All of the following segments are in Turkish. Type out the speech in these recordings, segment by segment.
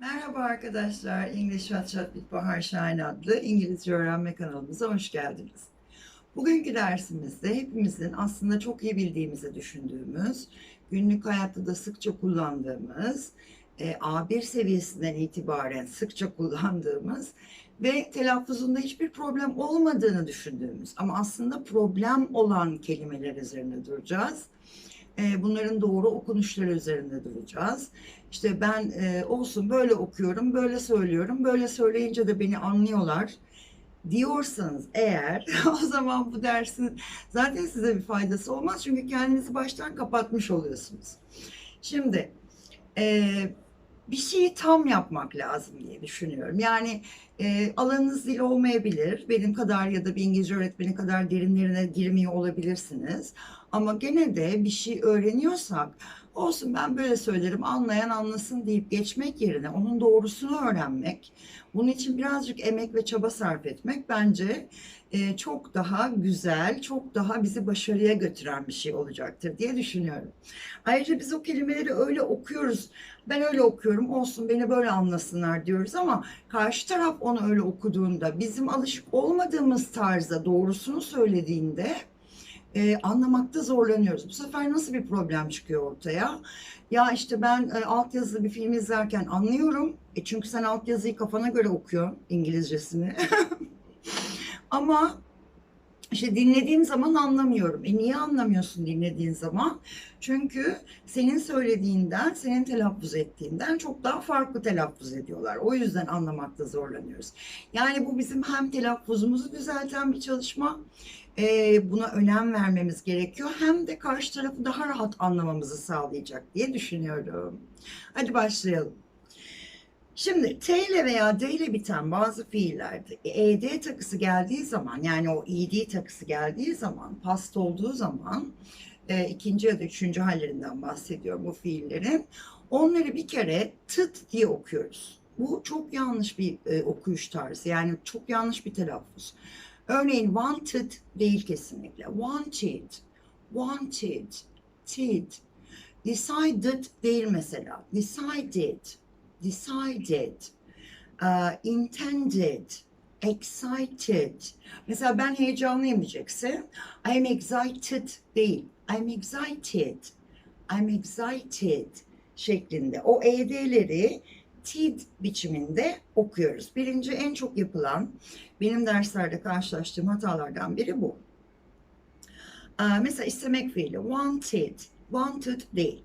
Merhaba arkadaşlar. English Chat Chat with Bahar Şahin adlı İngilizce öğrenme kanalımıza hoş geldiniz. Bugünkü dersimizde hepimizin aslında çok iyi bildiğimizi düşündüğümüz, günlük hayatta da sıkça kullandığımız, e, A1 seviyesinden itibaren sıkça kullandığımız ve telaffuzunda hiçbir problem olmadığını düşündüğümüz ama aslında problem olan kelimeler üzerine duracağız. E, Bunların doğru okunuşları üzerinde duracağız. İşte ben e, olsun böyle okuyorum, böyle söylüyorum, böyle söyleyince de beni anlıyorlar diyorsanız eğer o zaman bu dersin zaten size bir faydası olmaz çünkü kendinizi baştan kapatmış oluyorsunuz. Şimdi e, bir şeyi tam yapmak lazım diye düşünüyorum. Yani e, alanınız dil olmayabilir. Benim kadar ya da bir İngilizce öğretmeni kadar derinlerine girmiyor olabilirsiniz. Ama gene de bir şey öğreniyorsak olsun ben böyle söylerim anlayan anlasın deyip geçmek yerine onun doğrusunu öğrenmek, bunun için birazcık emek ve çaba sarf etmek bence e, çok daha güzel, çok daha bizi başarıya götüren bir şey olacaktır diye düşünüyorum. Ayrıca biz o kelimeleri öyle okuyoruz. Ben öyle okuyorum olsun beni böyle anlasınlar diyoruz ama karşı taraf onu öyle okuduğunda bizim alışık olmadığımız tarzda doğrusunu söylediğinde e, anlamakta zorlanıyoruz. Bu sefer nasıl bir problem çıkıyor ortaya? Ya işte ben e, altyazılı bir film izlerken anlıyorum. E çünkü sen altyazıyı kafana göre okuyorsun İngilizcesini. Ama işte dinlediğim zaman anlamıyorum. E niye anlamıyorsun dinlediğin zaman? Çünkü senin söylediğinden, senin telaffuz ettiğinden çok daha farklı telaffuz ediyorlar. O yüzden anlamakta zorlanıyoruz. Yani bu bizim hem telaffuzumuzu düzelten bir çalışma, e, buna önem vermemiz gerekiyor. Hem de karşı tarafı daha rahat anlamamızı sağlayacak diye düşünüyorum. Hadi başlayalım. Şimdi T ile veya D ile biten bazı fiillerde ED takısı geldiği zaman yani o ED takısı geldiği zaman past olduğu zaman e, ikinci ya da üçüncü hallerinden bahsediyorum bu fiillerin. Onları bir kere tıt diye okuyoruz. Bu çok yanlış bir e, okuyuş tarzı yani çok yanlış bir telaffuz. Örneğin wanted değil kesinlikle. Wanted, wanted, tid. Decided değil mesela. Decided, decided, uh, intended, excited. Mesela ben heyecanlıyım diyeceksin. I am excited değil. I'm excited. I'm excited şeklinde. O ED'leri tid biçiminde okuyoruz. Birinci en çok yapılan benim derslerde karşılaştığım hatalardan biri bu. Aa, mesela istemek fiili wanted, wanted değil.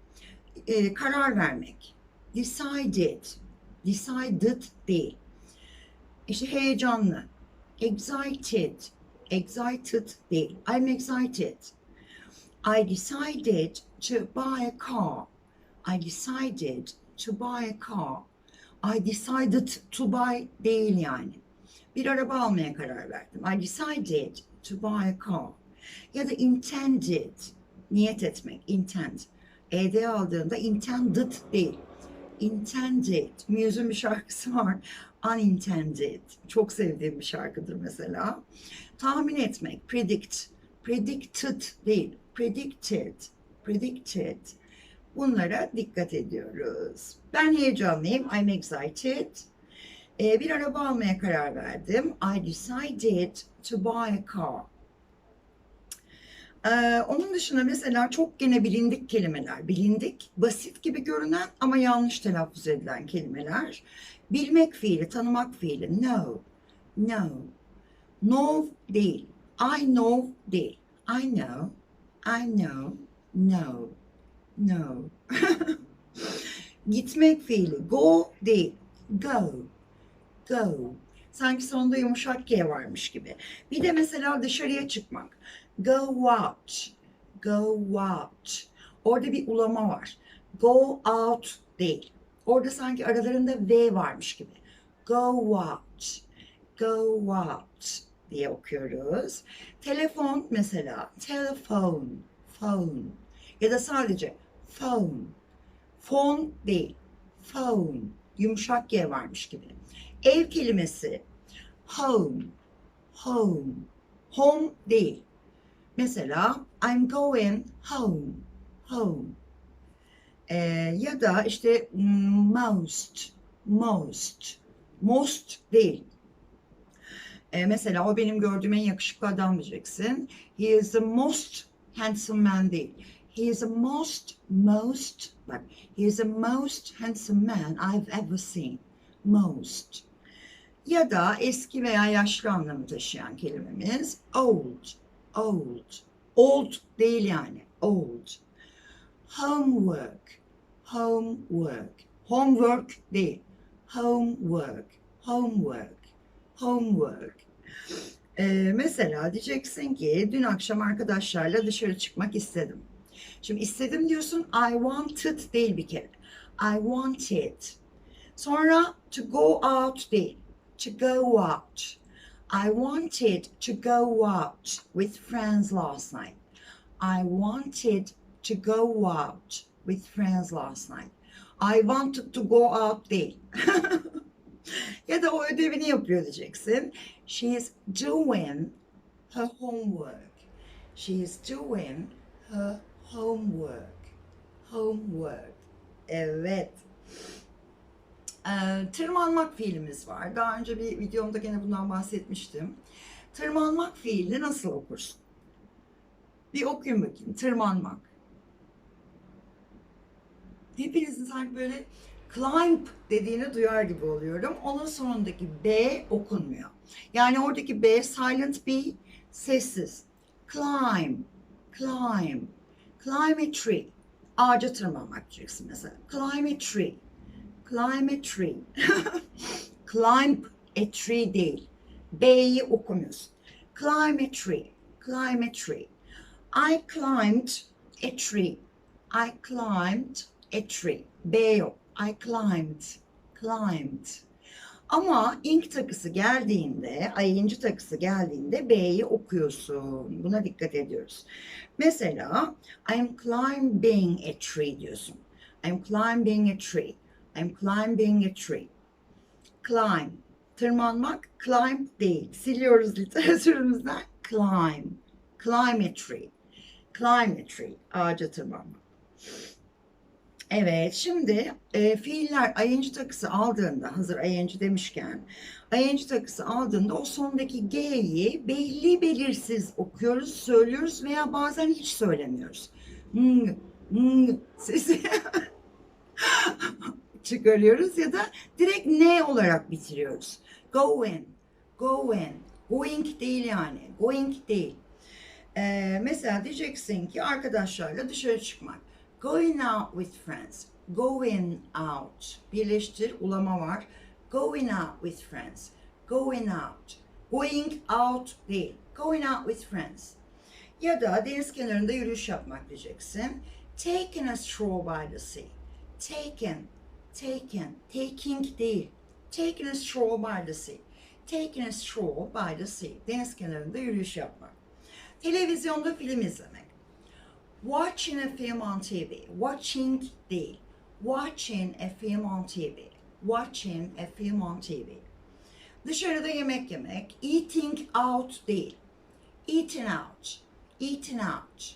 Ee, karar vermek. Decided, decided değil. İşte heyecanlı. Excited, excited değil. I'm excited. I decided to buy a car. I decided to buy a car. I decided to buy değil yani. Bir araba almaya karar verdim. I decided to buy a car. Ya da intended, niyet etmek, intend. ED aldığında intended değil. Intended. Muse'un bir şarkısı var. Unintended. Çok sevdiğim bir şarkıdır mesela. Tahmin etmek, predict. Predicted değil. Predicted. Predicted. Bunlara dikkat ediyoruz. Ben heyecanlıyım. I'm excited. Ee, bir araba almaya karar verdim. I decided to buy a car. Ee, onun dışında mesela çok gene bilindik kelimeler. Bilindik, basit gibi görünen ama yanlış telaffuz edilen kelimeler. Bilmek fiili, tanımak fiili. Know, know. Know değil. I know değil. I know, I know, know, know. Gitmek fiili. Go değil. Go, go. Sanki sonunda yumuşak G varmış gibi. Bir de mesela dışarıya çıkmak. Go out, go out. Orada bir ulama var. Go out değil. Orada sanki aralarında V varmış gibi. Go out, go out diye okuyoruz. Telefon mesela telephone, phone ya da sadece phone. Phone değil, phone. Yumuşak G varmış gibi. Ev kelimesi home, home. Home değil. Mesela I'm going home, home. Ee, ya da işte most, most. Most değil. E, mesela o benim gördüğüm en yakışıklı adam diyeceksin. He is the most handsome man değil. He is the most, most, he is the most handsome man I've ever seen. Most. Ya da eski veya yaşlı anlamı taşıyan kelimemiz old, old. Old değil yani, old. Homework, homework. Homework değil, homework, homework, homework. Ee, mesela diyeceksin ki dün akşam arkadaşlarla dışarı çıkmak istedim. Şimdi istedim diyorsun I wanted değil bir kere. I wanted. Sonra to go out değil. To go out. I wanted to go out with friends last night. I wanted to go out with friends last night. I wanted to go out değil. ya da o ödevini yapıyor diyeceksin. She is doing her homework. She is doing her homework. Homework. Evet. Ee, tırmanmak fiilimiz var. Daha önce bir videomda gene bundan bahsetmiştim. Tırmanmak fiilini nasıl okursun? Bir okuyun bakayım. Tırmanmak. Hepinizin sanki böyle climb dediğini duyar gibi oluyorum. Onun sonundaki B okunmuyor. Yani oradaki B silent B sessiz. Climb, climb, climb a tree. Ağaca tırmanmak diyeceksin mesela. Climb a tree, climb a tree. climb a tree değil. B'yi okumuyorsun. Climb a tree, climb a tree. I climbed a tree. I climbed a tree. B yok. I climbed. Climbed. Ama ink takısı geldiğinde, ing takısı geldiğinde B'yi okuyorsun. Buna dikkat ediyoruz. Mesela I'm climbing a tree diyorsun. I'm climbing a tree. I'm climbing a tree. Climb. Tırmanmak climb değil. Siliyoruz literatürümüzden. Climb. Climb a tree. Climb a tree. Ağaca tırmanmak. Evet, şimdi e, fiiller ing takısı aldığında, hazır ing demişken, ing takısı aldığında o sondaki g'yi belli belirsiz okuyoruz, söylüyoruz veya bazen hiç söylemiyoruz. Hmm, hmm, sesi çıkarıyoruz ya da direkt ne olarak bitiriyoruz. Going, going, going değil yani, going değil. E, mesela diyeceksin ki arkadaşlarla dışarı çıkmak. Going out with friends. Going out. Birleştir, ulama var. Going out with friends. Going out. Going out değil. Going out with friends. Ya da deniz kenarında yürüyüş yapmak diyeceksin. Taking a stroll by the sea. Taken, taken, taking değil. Taking a stroll by the sea. Taking a stroll by the sea. Deniz kenarında yürüyüş yapmak. Televizyonda film izlemek. Watching a film on TV. Watching değil. Watching a film on TV. Watching a film on TV. Dışarıda yemek yemek. Eating out değil. Eating out. Eating out.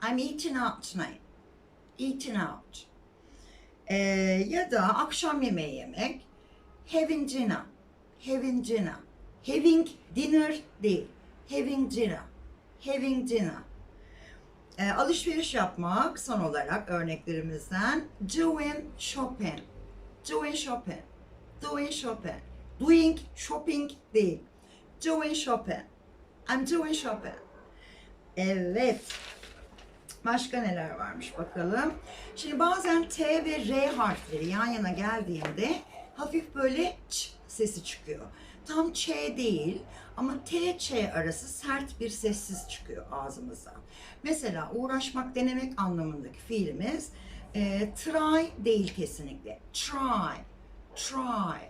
I'm eating out tonight. Eating out. Ee, ya da akşam yemeği yemek. Having dinner. Having dinner. Having dinner değil. Having dinner. Having dinner. E, alışveriş yapmak son olarak örneklerimizden doing shopping. Doing shopping. Doing shopping. Doing shopping değil. Doing shopping. I'm doing shopping. Evet. Başka neler varmış bakalım. Şimdi bazen T ve R harfleri yan yana geldiğinde hafif böyle ç sesi çıkıyor. Tam ç değil ama T ç arası sert bir sessiz çıkıyor ağzımızdan. Mesela uğraşmak, denemek anlamındaki fiilimiz e, try değil kesinlikle. Try, try,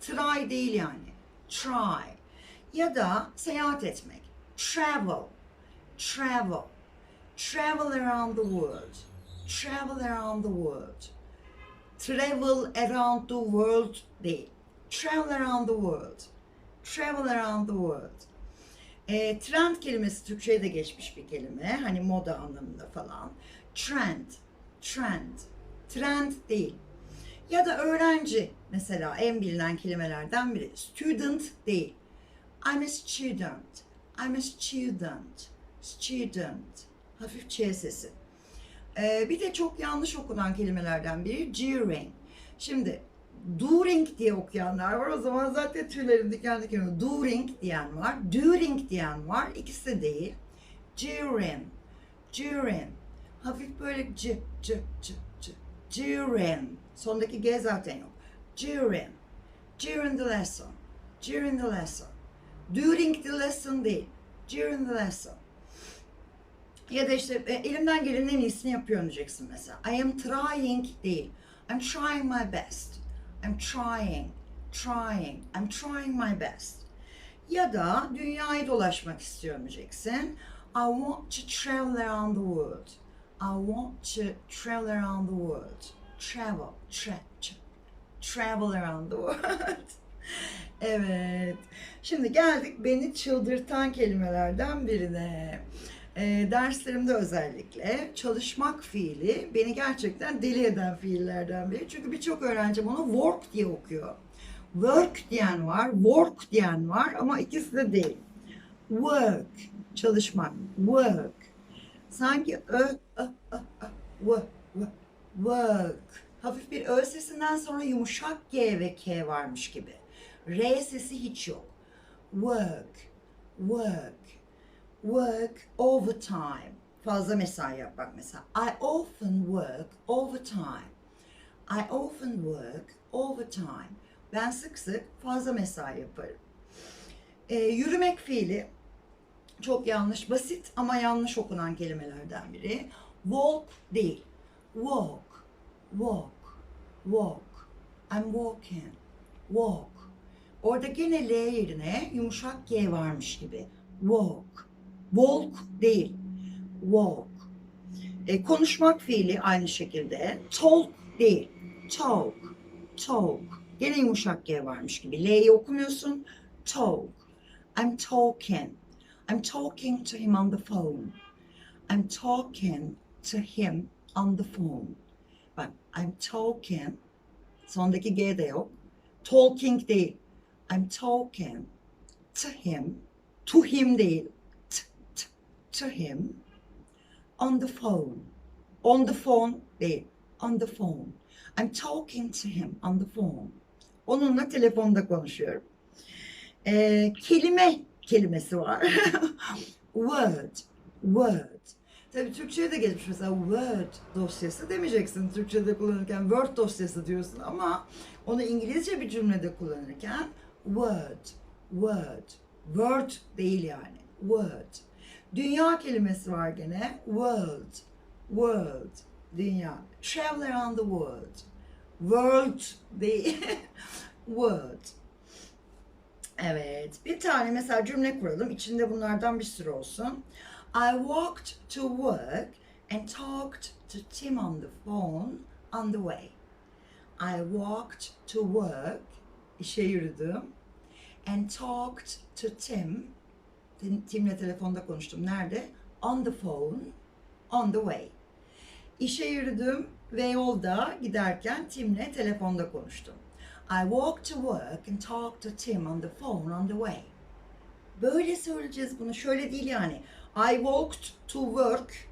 try değil yani. Try. Ya da seyahat etmek. Travel, travel, travel around the world, travel around the world. Travel around the world değil. Travel around the world. Travel around the world. E, trend kelimesi Türkçe'ye de geçmiş bir kelime. Hani moda anlamında falan. Trend, trend, trend değil. Ya da öğrenci mesela en bilinen kelimelerden biri. Student değil. I'm a student. I'm a student. Student. Hafif ç sesi. Ee, bir de çok yanlış okunan kelimelerden biri during. Şimdi during diye okuyanlar var. O zaman zaten tüylerim diken diken. During diyen var. During diyen var. İkisi de değil. During. During. Hafif böyle c, c, c, c. During. Sondaki G zaten yok. During. During the lesson. During the lesson. During the lesson değil. During the lesson. Ya da işte e, elimden gelenin en iyisini yapıyorum diyeceksin mesela. I am trying değil. I'm trying my best. I'm trying, trying, I'm trying my best. Ya da dünyayı dolaşmak istiyorum diyeceksin. I want to travel around the world. I want to travel around the world. Travel, tra, tra, travel around the world. evet. Şimdi geldik beni çıldırtan kelimelerden birine. E, derslerimde özellikle çalışmak fiili beni gerçekten deli eden fiillerden biri. Çünkü birçok öğrenci bunu work diye okuyor. Work diyen var, work diyen var ama ikisi de değil. Work, çalışmak, work. Sanki ö, ö, ö, ö, wo- wo- work. Hafif bir ö sesinden sonra yumuşak G ve K varmış gibi. R sesi hiç yok. Work, work work overtime. Fazla mesai yapmak mesela. I often work overtime. I often work overtime. Ben sık sık fazla mesai yaparım. Ee, yürümek fiili çok yanlış, basit ama yanlış okunan kelimelerden biri. Walk değil. Walk, walk, walk. I'm walking, walk. Orada gene L yerine yumuşak G varmış gibi. Walk. Walk değil. Walk. E, konuşmak fiili aynı şekilde. Talk değil. Talk. Talk. Gene yumuşak G varmış gibi. L'yi okumuyorsun. Talk. I'm talking. I'm talking to him on the phone. I'm talking to him on the phone. Bak I'm talking. Sondaki G de yok. Talking değil. I'm talking to him. To him değil. To him. On the phone. On the phone değil. On the phone. I'm talking to him on the phone. Onunla telefonda konuşuyorum. Ee, kelime kelimesi var. word. Word. Tabii Türkçe'ye de geçmiş mesela Word dosyası demeyeceksin. Türkçe'de kullanırken Word dosyası diyorsun ama onu İngilizce bir cümlede kullanırken Word, Word, Word değil yani. Word. Dünya kelimesi var gene. World, world, dünya. Travel around the world. World değil. World. Evet. Bir tane mesela cümle kuralım. İçinde bunlardan bir sürü olsun. I walked to work and talked to Tim on the phone on the way. I walked to work, işe yürüdüm, and talked to Tim, Tim'le telefonda konuştum. Nerede? On the phone, on the way. İşe yürüdüm ve yolda giderken Tim'le telefonda konuştum. I walked to work and talked to Tim on the phone on the way. Böyle söyleyeceğiz bunu. Şöyle değil yani. I walked to work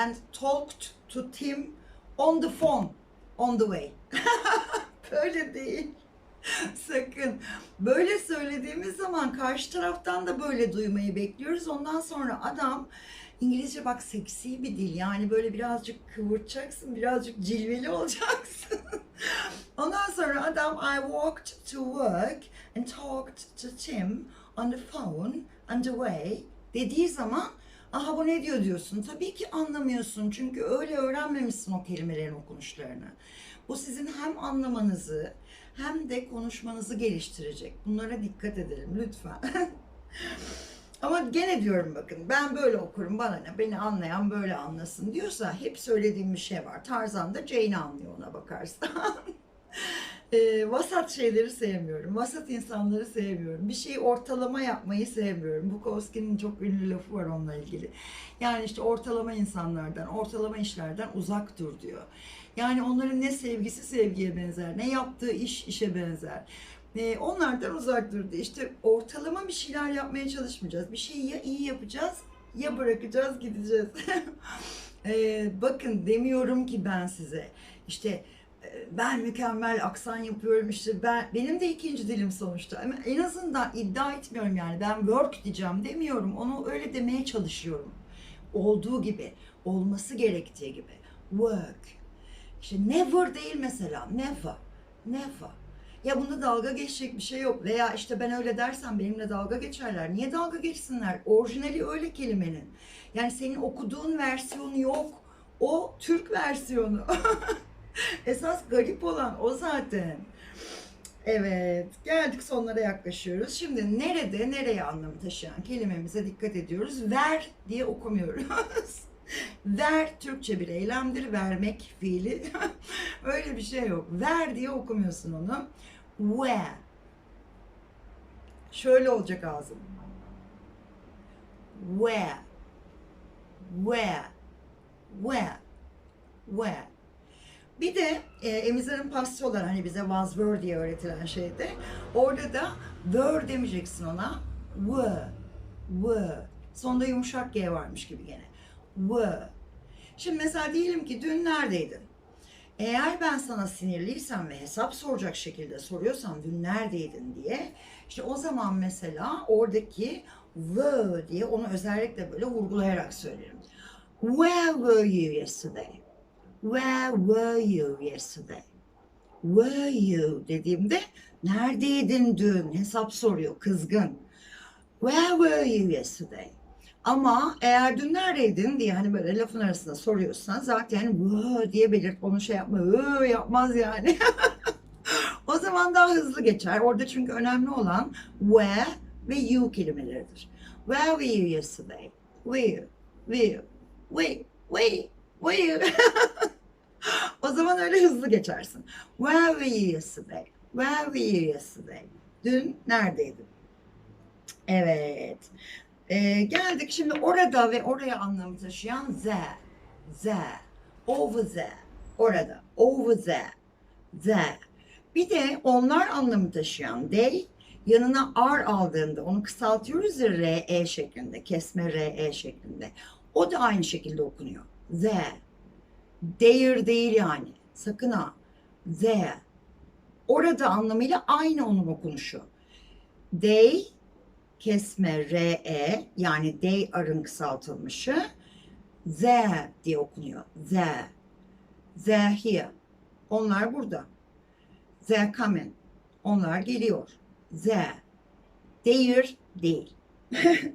and talked to Tim on the phone on the way. Böyle değil. Sakın. Böyle söylediğimiz zaman karşı taraftan da böyle duymayı bekliyoruz. Ondan sonra adam İngilizce bak seksi bir dil. Yani böyle birazcık kıvırtacaksın, birazcık cilveli olacaksın. Ondan sonra adam I walked to work and talked to Tim on the phone on the way dediği zaman aha bu ne diyor diyorsun. Tabii ki anlamıyorsun çünkü öyle öğrenmemişsin o kelimelerin okunuşlarını. Bu sizin hem anlamanızı hem de konuşmanızı geliştirecek. Bunlara dikkat edelim lütfen. Ama gene diyorum bakın ben böyle okurum bana ne beni anlayan böyle anlasın diyorsa hep söylediğim bir şey var. Tarzan da Jane anlıyor ona bakarsan. Ee, vasat şeyleri sevmiyorum. Vasat insanları sevmiyorum. Bir şeyi ortalama yapmayı sevmiyorum. Bukowski'nin çok ünlü lafı var onunla ilgili. Yani işte ortalama insanlardan, ortalama işlerden uzak dur diyor. Yani onların ne sevgisi sevgiye benzer, ne yaptığı iş işe benzer. Ee, onlardan uzak durdu. İşte ortalama bir şeyler yapmaya çalışmayacağız. Bir şeyi ya iyi yapacağız ya bırakacağız gideceğiz. Ee, bakın demiyorum ki ben size işte e, ben mükemmel aksan yapıyorum işte ben benim de ikinci dilim sonuçta ama en azından iddia etmiyorum yani ben work diyeceğim demiyorum onu öyle demeye çalışıyorum olduğu gibi olması gerektiği gibi work işte never değil mesela never never ya bunda dalga geçecek bir şey yok veya işte ben öyle dersem benimle dalga geçerler niye dalga geçsinler orijinali öyle kelimenin yani senin okuduğun versiyonu yok o Türk versiyonu Esas garip olan o zaten. Evet, geldik sonlara yaklaşıyoruz. Şimdi nerede, nereye anlamı taşıyan kelimemize dikkat ediyoruz. Ver diye okumuyoruz. Ver Türkçe bir eylemdir, vermek fiili. Öyle bir şey yok. Ver diye okumuyorsun onu. Where. Şöyle olacak ağzım. Where. Where. Where. Where. Bir de e, emizlerin pastı olan hani bize was were diye öğretilen şeyde orada da were demeyeceksin ona were were sonunda yumuşak G varmış gibi gene were şimdi mesela diyelim ki dün neredeydin eğer ben sana sinirliysem ve hesap soracak şekilde soruyorsam dün neredeydin diye işte o zaman mesela oradaki were diye onu özellikle böyle vurgulayarak söylerim where were you yesterday Where were you yesterday? Were you dediğimde neredeydin dün? Hesap soruyor kızgın. Where were you yesterday? Ama eğer dün neredeydin diye hani böyle lafın arasında soruyorsan zaten were diye belirt. Onu şey yapma. Were yapmaz yani. o zaman daha hızlı geçer. Orada çünkü önemli olan where ve you kelimeleridir. Where were you yesterday? Where, where, where, where, where. o zaman öyle hızlı geçersin. Where were you yesterday? Where were you yesterday? Dün neredeydin? Evet. Ee, geldik şimdi orada ve oraya anlamı taşıyan there. There. Over there. Orada. Over there. There. Bir de onlar anlamı taşıyan they yanına r aldığında onu kısaltıyoruz ya re şeklinde. Kesme re şeklinde. O da aynı şekilde okunuyor. There. There değil yani. Sakın ha. There. Orada anlamıyla aynı onun okunuşu. They kesme re yani they arın kısaltılmışı there diye okunuyor. There. They're here. Onlar burada. They're coming. Onlar geliyor. There. There değil.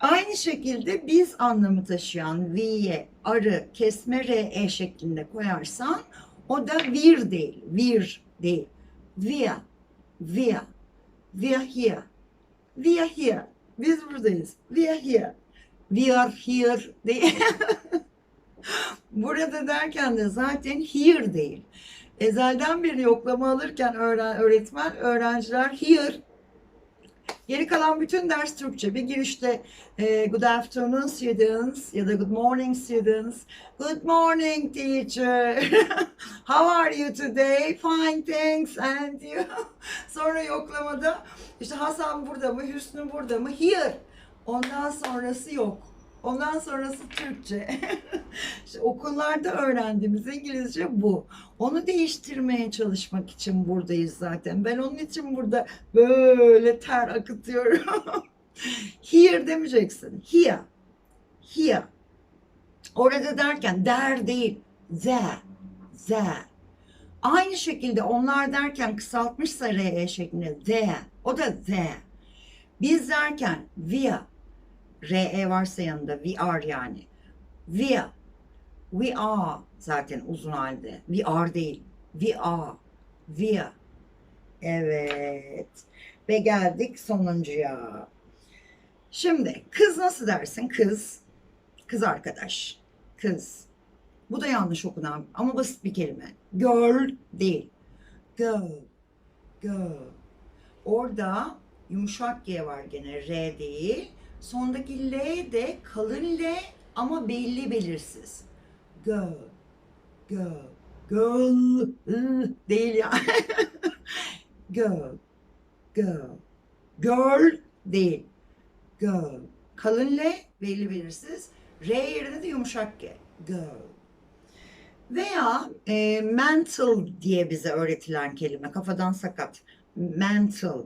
Aynı şekilde biz anlamı taşıyan V'ye arı kesme re şeklinde koyarsan o da vir değil, vir değil. Via, we are here, we are here. Biz buradayız, we are here, we are here değil. Burada derken de zaten here değil. Ezelden beri yoklama alırken öğren, öğretmen öğrenciler here Geri kalan bütün ders Türkçe. Bir girişte e, good afternoon students ya da good morning students. Good morning teacher. How are you today? Fine thanks and you. Sonra yoklamada işte Hasan burada mı? Hüsnü burada mı? Here. Ondan sonrası yok. Ondan sonrası Türkçe. işte okullarda öğrendiğimiz İngilizce bu. Onu değiştirmeye çalışmak için buradayız zaten. Ben onun için burada böyle ter akıtıyorum. Here demeyeceksin. Here. Here. Orada derken der değil. There. There. Aynı şekilde onlar derken kısaltmışsa re şeklinde there. O da there. Biz derken via RE varsa yanında we are yani. We. We are zaten uzun halde. We are değil. We are. We are. Evet. Ve geldik sonuncuya. Şimdi kız nasıl dersin? Kız. Kız arkadaş. Kız. Bu da yanlış okunan ama basit bir kelime. Girl değil. Girl. Girl. Orada yumuşak G var gene R değil. Sondaki L de kalın L ama belli belirsiz. Go, Girl ı, değil ya. Girl. Girl. Girl değil. Girl. Kalın L, belli belirsiz. R yerine de yumuşak G. Girl. Veya e, mental diye bize öğretilen kelime, kafadan sakat. Mental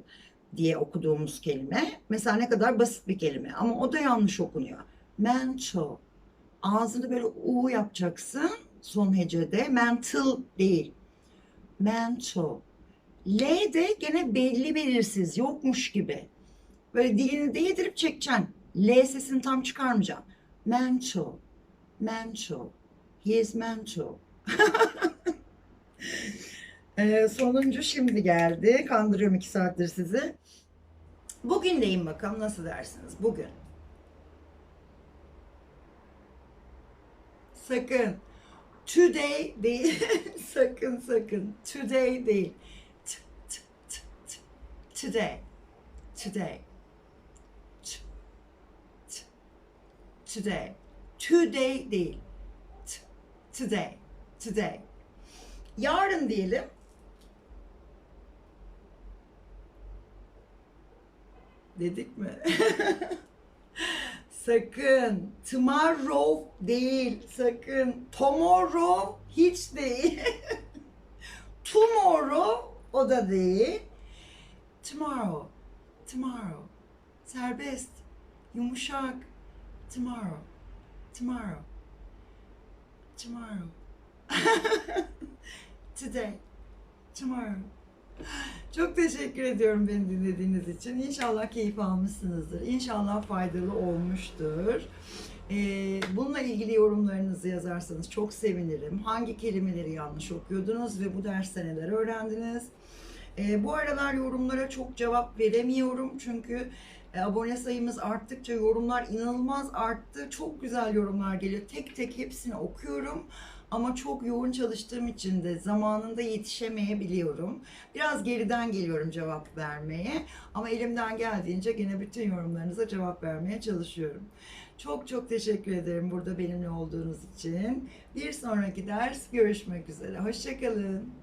diye okuduğumuz kelime. Mesela ne kadar basit bir kelime ama o da yanlış okunuyor. Mental. Ağzını böyle U yapacaksın son hecede. Mental değil. Mental. L de gene belli belirsiz, yokmuş gibi. Böyle dilini değdirip çekeceksin. L sesini tam çıkarmayacaksın. Mental. Mental. He is mental. Ee, sonuncu şimdi geldi. Kandırıyorum iki saattir sizi. Bugün deyin bakalım nasıl dersiniz? Bugün. Sakın. Today değil. sakın sakın. Today değil. T- t- t- t- Today. Today. T- t- Today. Today değil. T- Today. Today. Yarın diyelim. Dedik mi? sakın. Tomorrow değil. Sakın. Tomorrow hiç değil. Tomorrow o da değil. Tomorrow. Tomorrow. Serbest. Yumuşak. Tomorrow. Tomorrow. Tomorrow. Today. Tomorrow. Çok teşekkür ediyorum beni dinlediğiniz için. İnşallah keyif almışsınızdır. İnşallah faydalı olmuştur. Ee, bununla ilgili yorumlarınızı yazarsanız çok sevinirim. Hangi kelimeleri yanlış okuyordunuz ve bu derste neler öğrendiniz? Ee, bu aralar yorumlara çok cevap veremiyorum çünkü e, abone sayımız arttıkça yorumlar inanılmaz arttı. Çok güzel yorumlar geliyor. Tek tek hepsini okuyorum. Ama çok yoğun çalıştığım için de zamanında yetişemeyebiliyorum. Biraz geriden geliyorum cevap vermeye. Ama elimden geldiğince gene bütün yorumlarınıza cevap vermeye çalışıyorum. Çok çok teşekkür ederim burada benimle olduğunuz için. Bir sonraki ders görüşmek üzere. Hoşçakalın.